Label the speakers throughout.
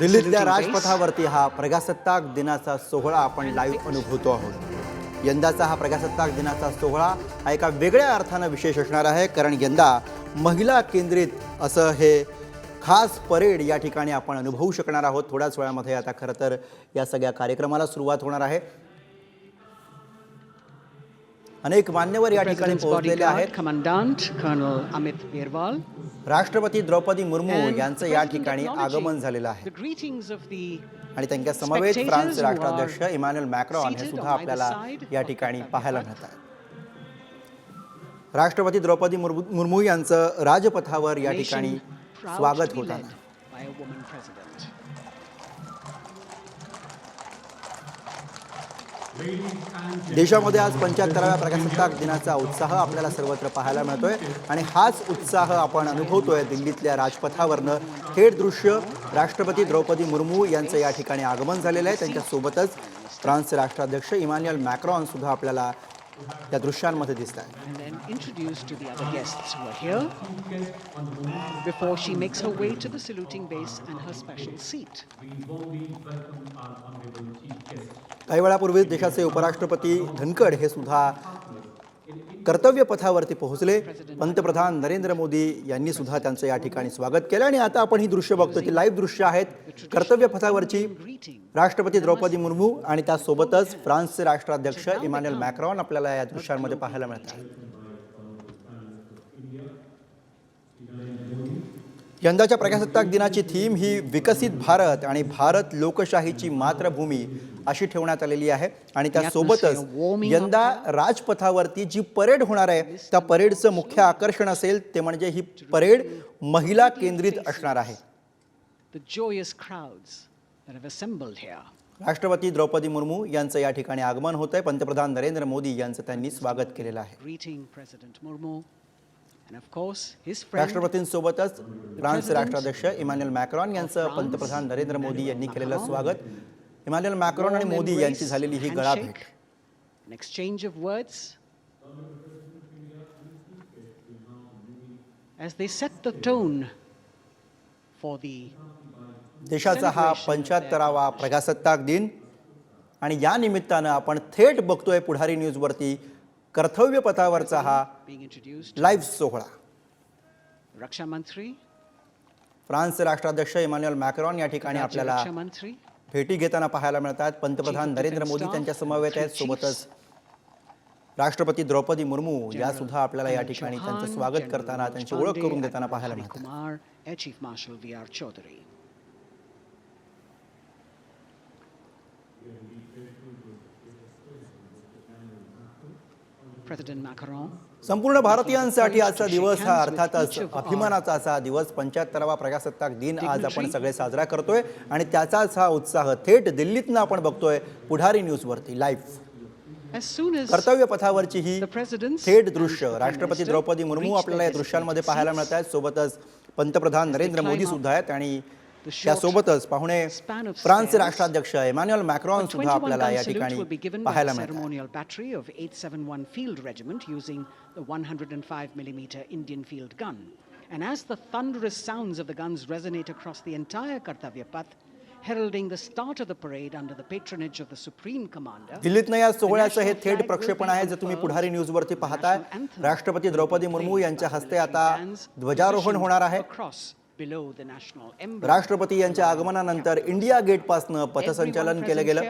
Speaker 1: दिल्लीतल्या. राजपथावरती हा प्रजासत्ताक दिनाचा सोहळा आपण लाईव्ह अनुभवतो आहोत. यंदाचा हा प्रजासत्ताक दिनाचा सोहळा हा एका वेगळ्या अर्थानं विशेष असणार आहे कारण यंदा महिला केंद्रित असं हे खास परेड या ठिकाणी आपण अनुभवू शकणार आहोत. थोड्याच वेळामध्ये आता खरं तर या सगळ्या कार्यक्रमाला सुरुवात होणार आहे. अनेक मान्यवर या ठिकाणी पोहोचलेले आहेत.
Speaker 2: कमांडंट कर्नल अमित बिरवाल
Speaker 1: राष्ट्रपती द्रौपदी मुर्मू यांचं या ठिकाणी आगमन झालेलं आहे. आणि त्यांच्या समवेत फ्रान्स राष्ट्राध्यक्ष इमॅन्युअल मॅक्रॉन हे सुद्धा आपल्याला या ठिकाणी पाहायला मिळत आहे राष्ट्रपती द्रौपदी मुर्मू यांचं राजपथावर या ठिकाणी स्वागत होताना. देशामध्ये आज पंच्याहत्तराव्या प्रजासत्ताक दिनाचा उत्साह आपल्याला सर्वत्र पाहायला मिळतोय. आणि हाच उत्साह आपण अनुभवतोय दिल्लीतल्या राजपथावरनं. थेट दृश्य राष्ट्रपती द्रौपदी मुर्मू यांचं या ठिकाणी आगमन झालेलं आहे. त्यांच्यासोबतच फ्रान्सचे राष्ट्राध्यक्ष इमॅन्युअल मॅक्रॉन सुद्धा आपल्याला या दृश्यांमध्ये दिसत आहे
Speaker 2: introduced to the other guests who are here before she makes her way to the saluting base and her special seat.
Speaker 1: काही वेळापूर्वी देशाचे उपराष्ट्रपती धनखड हे सुद्धा कर्तव्य पथावरती पोहोचले पंतप्रधान नरेंद्र मोदी यांनी सुद्धा त्यांचं या ठिकाणी स्वागत केलं आणि आता आपण ही दृश्य बघतो की लाईव्ह दृश्य आहेत कर्तव्य पथावरची राष्ट्रपती द्रौपदी मुर्मू आणि त्यासोबतच फ्रान्सचे राष्ट्राध्यक्ष इमॅन्युअल मॅक्रॉन आपल्याला या दृश्यांमध्ये पाहायला मिळतात यंदाच्या प्रजासत्ताक दिनाची थीम ही विकसित भारत आणि भारत लोकशाहीची मातृभूमी अशी ठेवण्यात आलेली आहे. आणि त्यासोबतच यंदा राजपथावरती जी परेड होणार आहे त्या परेडचं मुख्य आकर्षण असेल ते म्हणजे ही परेड महिला केंद्रित असणार आहे. राष्ट्रपती द्रौपदी मुर्मू यांचं या ठिकाणी आगमन होत आहे पंतप्रधान नरेंद्र मोदी यांचं त्यांनी स्वागत केलेलं आहे. राष्ट्रपतींसोबतच फ्रान्स राष्ट्राध्यक्ष इमॅन्युअल मॅक्रॉन यांचं पंतप्रधान नरेंद्र मोदी यांनी केलेलं स्वागत. इमॅन्युअल मॅक्रॉन आणि मोदी यांची झालेली ही गळाभेट
Speaker 2: exchange of words. As they set the tone for the
Speaker 1: देशाचा हा पंच्याहत्तरावा प्रजासत्ताक दिन. आणि या निमित्तानं आपण थेट बघतोय पुढारी न्यूजवरती कर्तव्य पथावरचा हा लाईव्ह सोहळा.
Speaker 2: Mantri,
Speaker 1: फ्रान्सचे राष्ट्राध्यक्ष इमॅन्युअल मॅक्रॉन या ठिकाणी आपल्याला भेटी घेताना पाहायला मिळतात. पंतप्रधान नरेंद्र मोदी त्यांच्या समवेत आहेत. सोबतच राष्ट्रपती द्रौपदी मुर्मू या सुद्धा आपल्याला या ठिकाणी त्यांचं स्वागत करताना त्यांची ओळख करून देताना पाहायला मिळतात संपूर्ण भारतीयांसाठी आजचा दिवस हा अर्थातच अभिमानाचा असा दिवस पंच्याहत्तरावा प्रजासत्ताक दिन आज आपण सगळे साजरा करतोय आणि त्याचाच हा उत्साह थेट दिल्लीतनं आपण बघतोय पुढारी न्यूजवरती लाईव्ह कर्तव्य पथावरची ही थेट दृश्य राष्ट्रपती द्रौपदी मुर्मू आपल्याला या दृश्यांमध्ये पाहायला मिळत आहेत. सोबतच पंतप्रधान नरेंद्र मोदी सुद्धा आहेत आणि त्यासोबतच पाहुणे फ्रान्सचे राष्ट्राध्यक्ष इमॅन्युअल मॅक्रॉन सुद्धा
Speaker 2: 21
Speaker 1: आपल्याला या ठिकाणी पाहायला मिळतात
Speaker 2: ceremonial battery of 871 Field Regiment using the 105mm Indian field gun. And as the thunderous sounds of the guns resonate across the entire Kartavya Path, heralding the start of the parade under the patronage of the Supreme Commander,
Speaker 1: दिल्लीतनं या सोहळ्याचं हे थेट प्रक्षेपण आहे जे तुम्ही पुढारी न्यूजवरती पाहताय राष्ट्रपती द्रौपदी मुर्मू यांच्या हस्ते आता ध्वजारोहण होणार आहे राष्ट्रपती यांच्या आगमनानंतर इंडिया गेटपासनं पथसंचलन केलं गेलं.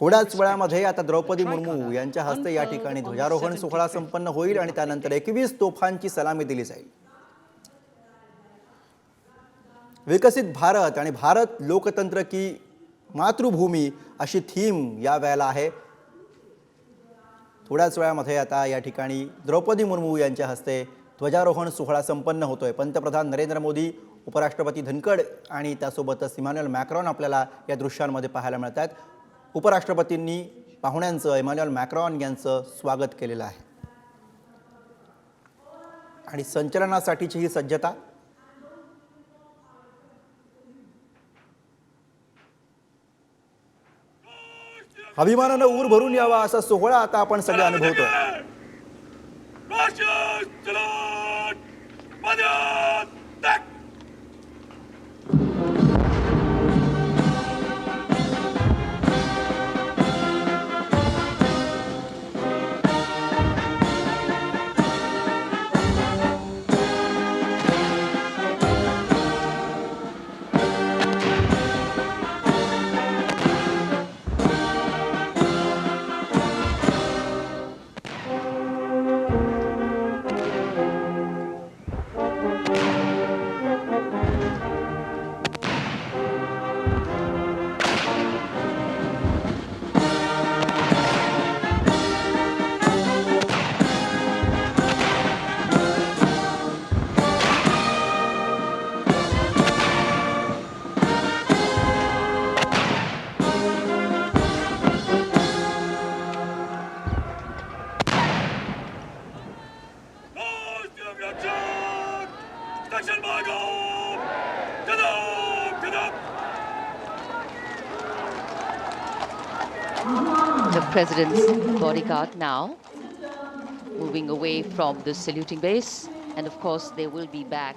Speaker 1: थोड्याच वेळामध्ये आता द्रौपदी मुर्मू यांच्या हस्ते या ठिकाणी ध्वजारोहण सोहळा
Speaker 2: 75th
Speaker 1: संपन्न होईल आणि त्यानंतर एकवीस तोफांची सलामी दिली जाईल. विकसित भारत आणि भारत लोकतंत्र की मातृभूमी अशी थीम या वेळेला आहे. थोड्याच वेळामध्ये आता या ठिकाणी द्रौपदी मुर्मू यांच्या हस्ते ध्वजारोहण सोहळा संपन्न होतोय. पंतप्रधान नरेंद्र मोदी उपराष्ट्रपती धनखड आणि त्यासोबतच इमॅन्युअल मॅक्रॉन आपल्याला या दृश्यांमध्ये पाहायला मिळत आहेत उपराष्ट्रपतींनी पाहुण्यांचं इमॅन्युअल मॅक्रॉन यांचं स्वागत केलेलं आहे. आणि संचलनासाठीची ही सज्जता अभिमानानं ऊर भरून यावा असा सोहळा आता आपण सगळे अनुभवतोय.
Speaker 3: Get up! The president's bodyguard now moving away from the saluting base and of course they will be back.